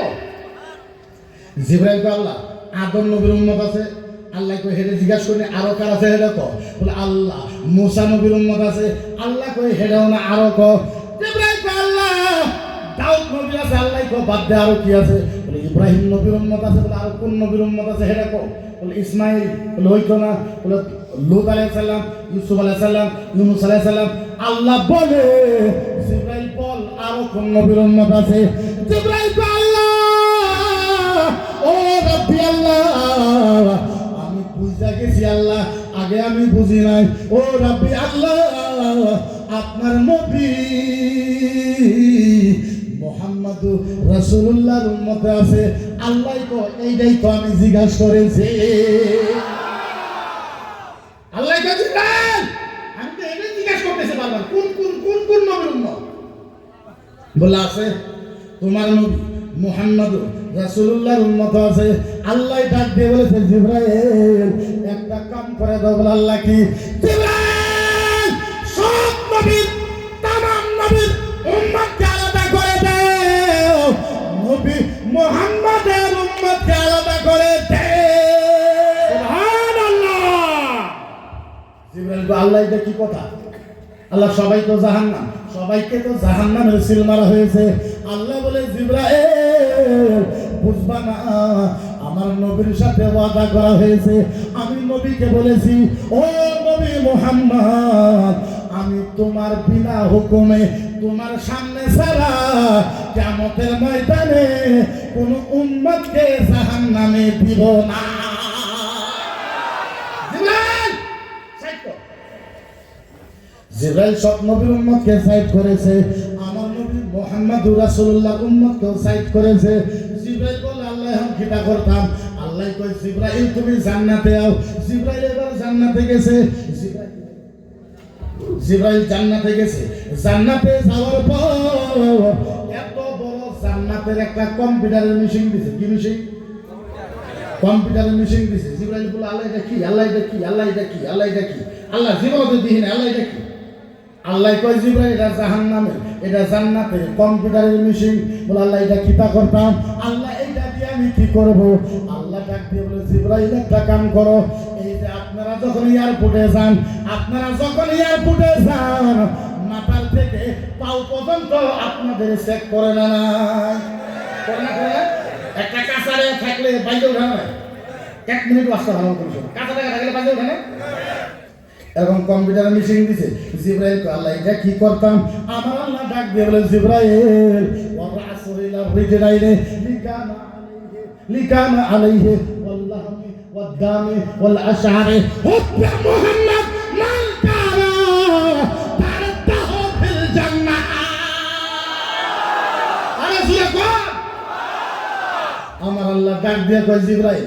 কও। জিব্রাইল আল্লাহ আদম নবীর উম্মত আছে। আল্লাহ কই হেডে জিজ্ঞাসা করি, আরও কার আছে হেডে কো বলে, আল্লাহ, মুসা নবীর উম্মত আছে। আল্লাহ কই হেডেও না, আরও কো জিব্রাইল আল্লাহ দাউদ নবী আছে, আল্লাহ কো বাদ দে, আরও কি আছে? ইব্রাহিম নবীর উম্মত আছে, বলে আরও কোন নবীর উম্মত আছে হেডে কো বলে ইসমাইল, বলে হইতো না বলে লুত আলাইহিস সালাম, ইউসুফ আলাইহিস সালাম, ইউনুস আলাইহিস সালাম, আল্লাহ বলে, জিব্রাইল বল আরও কোন নবীর উম্মত আছে। জিব্রাইল আল্লাহ, ও রব্বি আল্লাহ, আমি বুঝা গেছি আল্লাহ, আগে আমি বুঝি নাই। ও রব্বি আল্লাহ, আপনার নবী রাসূলুল্লাহর উম্মতে আছে। আল্লাহ কো এইটাই তো আমি জিজ্ঞাসা করেছি। আল্লাহ জিব্রাইল আমি তো এটাই জিজ্ঞাসা করতেছি বারবার। কোন কোন কোন কোন নবীর আছে, তোমার নবী মুহাম্মদ রাসূলুল্লাহর আছে। আল্লাহ ডাক দিয়ে বলেছে, জিব্রাইল, একটা কাম করে দাও। বলে আল্লাহ কি? জিব্রাইল! আল্লাহ কি কথা? আল্লাহ, সবাই তো জাহান্নাম। সবাইকে তো জাহান্নামের সিল মারা হয়েছে। আল্লাহ বলে, জিব্রাইল, বুঝবা না, আমার নবীর সাথে ওয়াদা করা হয়েছে। আমি নবীকে বলেছি, ও নবী মোহাম্মদ, আমি তোমার বিনা হুকুমে, তোমার সামনে ছাড়া কেমতের ময়দানে কোন উম্মতকে জাহান্নামে দিব না জিব্রাইল সাইড কর। জিব্রাইল সব নবীর উম্মতকে সাইড করেছে, আমার নবী মুহাম্মদুর রাসূলুল্লাহ উম্মতকে সাইড করেছে। জিব্রাইল বলে, আল্লাহ এখন কিটা করতাম। আল্লাহ কই জিব্রাইল, তুমি জান্নাতে আও। জিব্রাইল এবার জান্নাতে গেছে। জিব্রাইল জান্নাতে গেছে। জান্নাতে যাওয়ার পর এত বড় জান্নাতের একটা কম্পিউটারের মেশিন দিছে। কি মেশিন? কম্পিউটারের মেশিন দিছে। জিব্রাইল বলে, আল্লাহ এটা কি? আল্লাহ এটা কি? আল্লাহ এটা কি? আল্লাহ এটা কি? আল্লাহ জীবনে দিহি না আল্লাহ এটা কি? আল্লাহ কয় জিব্রাইল, এটা জাহান্নামে, এটা জান্নাতের কম্পিউটারের মেশিন। বলে, আল্লাহ, এটা কিতা করতাম আল্লাহ, এইটা দিয়ে আমি কি করব? আল্লাহ ডাক দিয়ে বলে, জিব্রাইল, একটা কাম করো। এই যে আপনারা যখন এয়ারপোর্টে যান, আপনারা যখন এয়ারপোর্টে যান, মাথার থেকে পাও পর্যন্ত আপনাদের চেক করে না করে না, করে? একটা কাঁচারে থাকলে বাইরে ওঠে এক মিনিট বাঁচতে ভালো করে। শোনো কাঁচা টাকা থাকলে বাইরে ওঠে না? এরকম কম্পিউটার মেশিন দিছে। জিব্রাইল আল্লাহ, এটা কি করতাম? আমার আল্লাহ ডাক দিয়ে বলে, জিব্রাইল ওয়া রাসূলিল্লাহ রিজরাইলে লিকানা আলাইহি লিকানা আলাইহি, ওয়াল্লাহমি ওয়াদ্দামি ওয়াল আশআরি হুব্বা মুহাম্মদ, মান কারা আমার আল্লাহ ডাক দিয়ে কয়, জিব্রাইল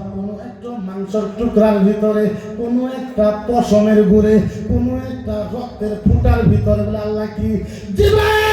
টুকরার ভিতরে কোনো একটা পশমের ঘুরে কোনো একটা রক্তের ফুটার ভিতরে বলে আল্লাহ কি জিব্রাইল